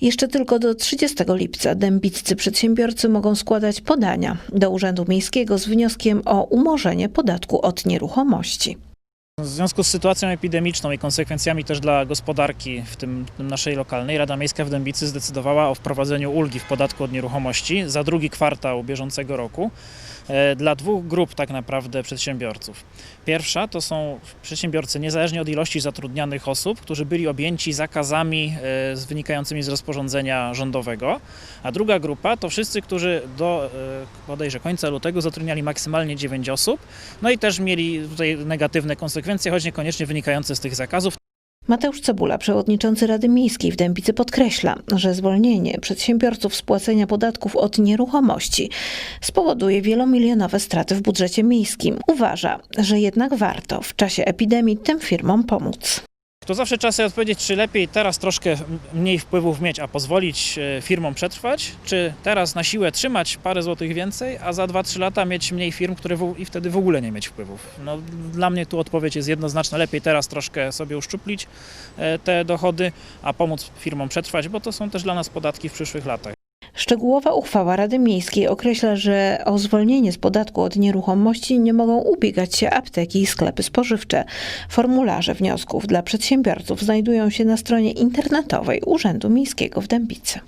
Jeszcze tylko do 30 lipca dębiccy przedsiębiorcy mogą składać podania do Urzędu Miejskiego z wnioskiem o umorzenie podatku od nieruchomości. W związku z sytuacją epidemiczną i konsekwencjami też dla gospodarki, w tym naszej lokalnej, Rada Miejska w Dębicy zdecydowała o wprowadzeniu ulgi w podatku od nieruchomości za drugi kwartał bieżącego roku e, dla dwóch grup tak naprawdę przedsiębiorców. Pierwsza to są przedsiębiorcy niezależnie od ilości zatrudnianych osób, którzy byli objęci zakazami e, wynikającymi z rozporządzenia rządowego, a druga grupa to wszyscy, którzy do e, bodajże końca lutego zatrudniali maksymalnie 9 osób, no i też mieli tutaj negatywne konsekwencje, choć niekoniecznie wynikające z tych zakazów. Mateusz Cebula, przewodniczący Rady Miejskiej w Dębicy podkreśla, że zwolnienie przedsiębiorców z płacenia podatków od nieruchomości spowoduje wielomilionowe straty w budżecie miejskim. Uważa, że jednak warto w czasie epidemii tym firmom pomóc. To zawsze czas sobie odpowiedzieć, czy lepiej teraz troszkę mniej wpływów mieć, a pozwolić e, firmom przetrwać, czy teraz na siłę trzymać parę złotych więcej, a za 2-3 lata mieć mniej firm, które w, i wtedy w ogóle nie mieć wpływów. No, dla mnie tu odpowiedź jest jednoznaczna. Lepiej teraz troszkę sobie uszczuplić e, te dochody, a pomóc firmom przetrwać, bo to są też dla nas podatki w przyszłych latach. Szczegółowa uchwała Rady Miejskiej określa, że o zwolnienie z podatku od nieruchomości nie mogą ubiegać się apteki i sklepy spożywcze. Formularze wniosków dla przedsiębiorców znajdują się na stronie internetowej Urzędu Miejskiego w Dębicy.